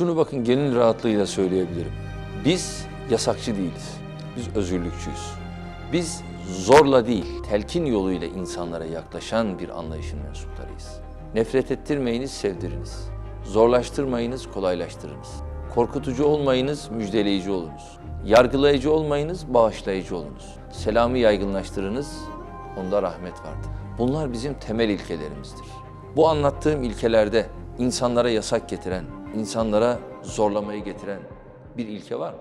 Şunu bakın gönül rahatlığıyla söyleyebilirim. Biz yasakçı değiliz. Biz özgürlükçüyüz. Biz zorla değil, telkin yoluyla insanlara yaklaşan bir anlayışın mensuplarıyız. Nefret ettirmeyiniz, sevdiriniz. Zorlaştırmayınız, kolaylaştırınız. Korkutucu olmayınız, müjdeleyici olunuz. Yargılayıcı olmayınız, bağışlayıcı olunuz. Selamı yaygınlaştırınız, onda rahmet vardır. Bunlar bizim temel ilkelerimizdir. Bu anlattığım ilkelerde insanlara yasak getiren, insanlara zorlamayı getiren bir ilke var mı?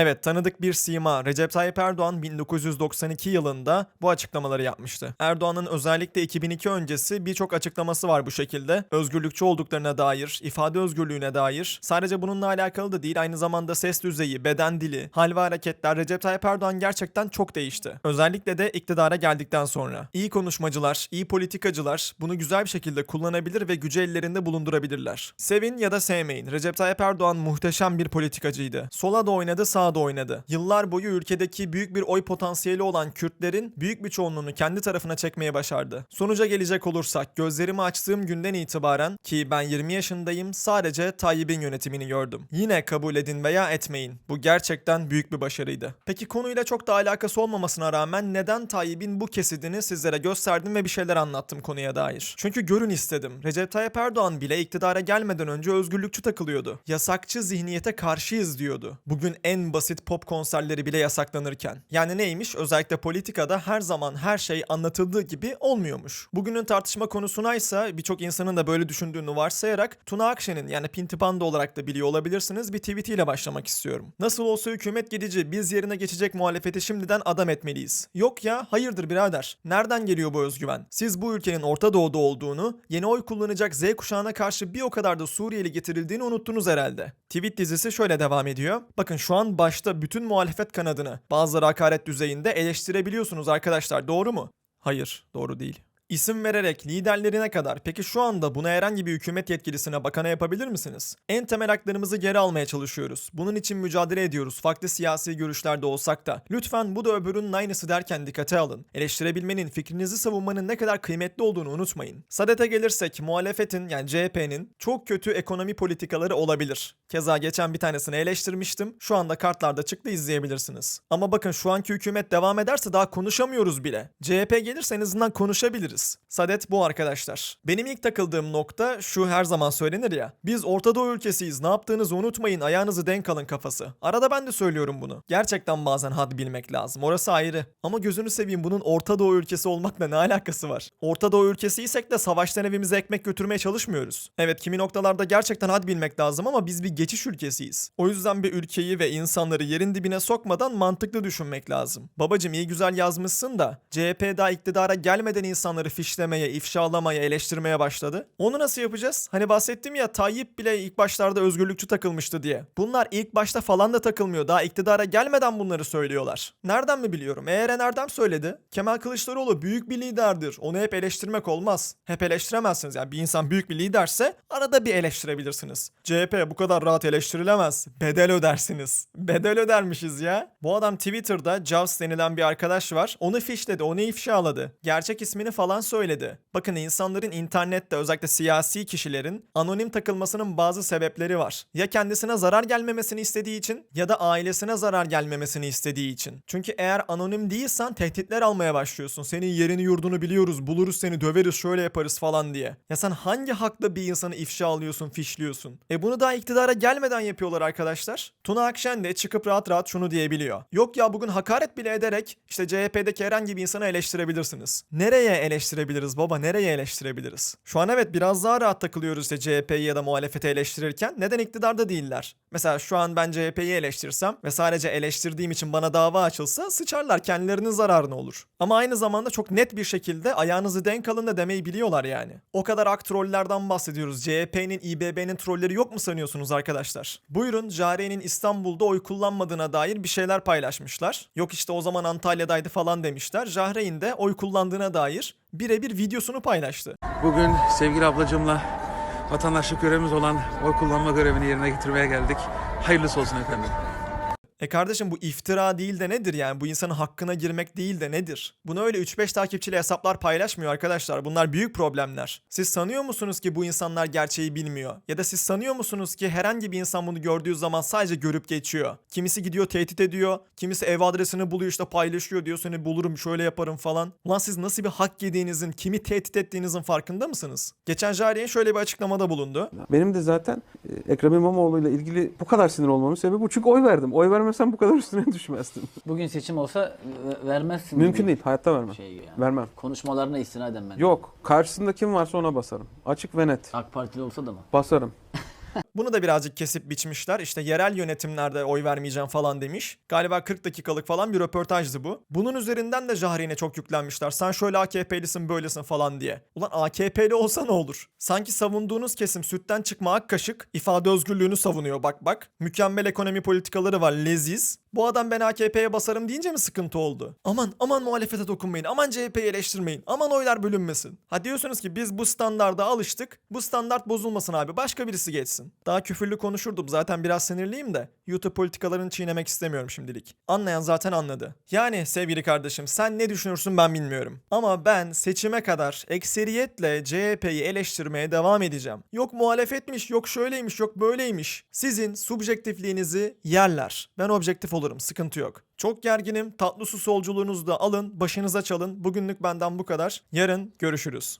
Evet tanıdık bir sima Recep Tayyip Erdoğan 1992 yılında bu açıklamaları yapmıştı. Erdoğan'ın özellikle 2002 öncesi birçok açıklaması var bu şekilde. Özgürlükçü olduklarına dair, ifade özgürlüğüne dair. Sadece bununla alakalı da değil aynı zamanda ses düzeyi, beden dili, hal ve hareketler Recep Tayyip Erdoğan gerçekten çok değişti. Özellikle de iktidara geldikten sonra. İyi konuşmacılar, iyi politikacılar bunu güzel bir şekilde kullanabilir ve gücü ellerinde bulundurabilirler. Sevin ya da sevmeyin Recep Tayyip Erdoğan muhteşem bir politikacıydı. Sola da oynadı, sağa da oynadı. Yıllar boyu ülkedeki büyük bir oy potansiyeli olan Kürtlerin büyük bir çoğunluğunu kendi tarafına çekmeye başardı. Sonuca gelecek olursak gözlerimi açtığım günden itibaren ki ben 20 yaşındayım sadece Tayyip'in yönetimini gördüm. Yine kabul edin veya etmeyin. Bu gerçekten büyük bir başarıydı. Peki konuyla çok da alakası olmamasına rağmen neden Tayyip'in bu kesidini sizlere gösterdim ve bir şeyler anlattım konuya dair. Çünkü görün istedim. Recep Tayyip Erdoğan bile iktidara gelmeden önce özgürlükçü takılıyordu. Yasakçı zihniyete karşıyız diyordu. Bugün en basit pop konserleri bile yasaklanırken. Yani neymiş? Özellikle politikada her zaman her şey anlatıldığı gibi olmuyormuş. Bugünün tartışma konusuna ise birçok insanın da böyle düşündüğünü varsayarak Tuna Akşen'in yani Pintipanda olarak da biliyor olabilirsiniz bir tweetiyle başlamak istiyorum. Nasıl olsa hükümet gidici biz yerine geçecek muhalefeti şimdiden adam etmeliyiz. Yok ya hayırdır birader. Nereden geliyor bu özgüven? Siz bu ülkenin Orta Doğu'da olduğunu, yeni oy kullanacak Z kuşağına karşı bir o kadar da Suriyeli getirildiğini unuttunuz herhalde. Tweet dizisi şöyle devam ediyor. Bakın şu an başta bütün muhalefet kanadını bazıları hakaret düzeyinde eleştirebiliyorsunuz arkadaşlar doğru mu? Hayır doğru değil. İsim vererek liderlerine kadar peki şu anda bunu herhangi bir hükümet yetkilisine bakana yapabilir misiniz? En temel haklarımızı geri almaya çalışıyoruz. Bunun için mücadele ediyoruz farklı siyasi görüşlerde olsak da. Lütfen bu da öbürünün aynısı derken dikkate alın. Eleştirebilmenin, fikrinizi savunmanın ne kadar kıymetli olduğunu unutmayın. Sadete gelirsek muhalefetin yani CHP'nin çok kötü ekonomi politikaları olabilir. Keza geçen bir tanesini eleştirmiştim. Şu anda kartlarda çıktı izleyebilirsiniz. Ama bakın şu anki hükümet devam ederse daha konuşamıyoruz bile. CHP gelirse en azından konuşabiliriz. Sadet bu arkadaşlar. Benim ilk takıldığım nokta şu her zaman söylenir ya. Biz Orta Doğu ülkesiyiz ne yaptığınızı unutmayın ayağınızı denk alın kafası. Arada ben de söylüyorum bunu. Gerçekten bazen had bilmek lazım orası ayrı. Ama gözünü seveyim bunun Orta Doğu ülkesi olmakla ne alakası var? Orta Doğu ülkesiysek de savaştan evimize ekmek götürmeye çalışmıyoruz. Evet kimi noktalarda gerçekten had bilmek lazım ama biz bir geçiş ülkesiyiz. O yüzden bir ülkeyi ve insanları yerin dibine sokmadan mantıklı düşünmek lazım. Babacım iyi güzel yazmışsın da CHP daha iktidara gelmeden insanları fişlemeye, ifşalamaya, eleştirmeye başladı. Onu nasıl yapacağız? Hani bahsettim ya Tayyip bile ilk başlarda özgürlükçü takılmıştı diye. Bunlar ilk başta falan da takılmıyor. Daha iktidara gelmeden bunları söylüyorlar. Nereden mi biliyorum? Eğer Erdem söyledi. Kemal Kılıçdaroğlu büyük bir liderdir. Onu hep eleştirmek olmaz. Hep eleştiremezsiniz. Yani bir insan büyük bir liderse arada bir eleştirebilirsiniz. CHP bu kadar rahat eleştirilemez. Bedel ödersiniz. Bedel ödermişiz ya. Bu adam Twitter'da Jaws denilen bir arkadaş var. Onu fişledi, onu ifşaladı. Gerçek ismini falan söyledi. Bakın insanların internette özellikle siyasi kişilerin anonim takılmasının bazı sebepleri var. Ya kendisine zarar gelmemesini istediği için ya da ailesine zarar gelmemesini istediği için. Çünkü eğer anonim değilsen tehditler almaya başlıyorsun. Senin yerini yurdunu biliyoruz, buluruz seni, döveriz, şöyle yaparız falan diye. Ya sen hangi hakla bir insanı ifşa alıyorsun, fişliyorsun? E bunu daha iktidara gelmeden yapıyorlar arkadaşlar. Tuna Akşen de çıkıp rahat rahat şunu diyebiliyor. Yok ya bugün hakaret bile ederek işte CHP'deki herhangi bir insanı eleştirebilirsiniz. Nereye eleştirebiliriz baba? Nereye eleştirebiliriz? Şu an evet biraz daha rahat takılıyoruz işte CHP'yi ya da muhalefeti eleştirirken. Neden iktidarda değiller? Mesela şu an ben CHP'yi eleştirsem ve sadece eleştirdiğim için bana dava açılsa sıçarlar kendilerinin zararına olur. Ama aynı zamanda çok net bir şekilde ayağınızı denk alın da demeyi biliyorlar yani. O kadar ak trollerden bahsediyoruz. CHP'nin, İBB'nin trolleri yok mu sanıyorsunuz arkadaşlar? Buyurun Cariye'nin İstanbul'da oy kullanmadığına dair bir şeyler paylaşmışlar. Yok işte o zaman Antalya'daydı falan demişler. Jahreyn de oy kullandığına dair birebir videosunu paylaştı. Bugün sevgili ablacığımla vatandaşlık görevimiz olan oy kullanma görevini yerine getirmeye geldik. Hayırlısı olsun efendim. E kardeşim bu iftira değil de nedir yani? Bu insanın hakkına girmek değil de nedir? Bunu öyle 3-5 takipçili hesaplar paylaşmıyor arkadaşlar. Bunlar büyük problemler. Siz sanıyor musunuz ki bu insanlar gerçeği bilmiyor? Ya da siz sanıyor musunuz ki herhangi bir insan bunu gördüğü zaman sadece görüp geçiyor? Kimisi gidiyor tehdit ediyor. Kimisi ev adresini buluyor işte paylaşıyor diyor seni bulurum şöyle yaparım falan. Ulan siz nasıl bir hak yediğinizin, kimi tehdit ettiğinizin farkında mısınız? Geçen Jariye şöyle bir açıklamada bulundu. Benim de zaten e, Ekrem İmamoğlu ile ilgili bu kadar sinir olmamın sebebi bu. Çünkü oy verdim. Oy vermesem bu kadar üstüne düşmezdim. Bugün seçim olsa ve- vermezsin. Mümkün gibi değil. Hayatta vermem. Şey yani. Vermem. Konuşmalarına istinaden ben. Yok. Karşısında kim varsa ona basarım. Açık ve net. AK Partili olsa da mı? Basarım. Bunu da birazcık kesip biçmişler. İşte yerel yönetimlerde oy vermeyeceğim falan demiş. Galiba 40 dakikalık falan bir röportajdı bu. Bunun üzerinden de Jahreyn'e çok yüklenmişler. Sen şöyle AKP'lisin böylesin falan diye. Ulan AKP'li olsa ne olur? Sanki savunduğunuz kesim sütten çıkma ak kaşık ifade özgürlüğünü savunuyor bak bak. Mükemmel ekonomi politikaları var leziz. Bu adam ben AKP'ye basarım deyince mi sıkıntı oldu? Aman aman muhalefete dokunmayın. Aman CHP'yi eleştirmeyin. Aman oylar bölünmesin. Ha diyorsunuz ki biz bu standarda alıştık. Bu standart bozulmasın abi. Başka birisi geçsin. Daha küfürlü konuşurdum. Zaten biraz sinirliyim de. YouTube politikalarını çiğnemek istemiyorum şimdilik. Anlayan zaten anladı. Yani sevgili kardeşim sen ne düşünürsün ben bilmiyorum. Ama ben seçime kadar ekseriyetle CHP'yi eleştirmeye devam edeceğim. Yok muhalefetmiş, yok şöyleymiş, yok böyleymiş. Sizin subjektifliğinizi yerler. Ben objektif olurum, sıkıntı yok. Çok gerginim. Tatlı su solculuğunuzu da alın, başınıza çalın. Bugünlük benden bu kadar. Yarın görüşürüz.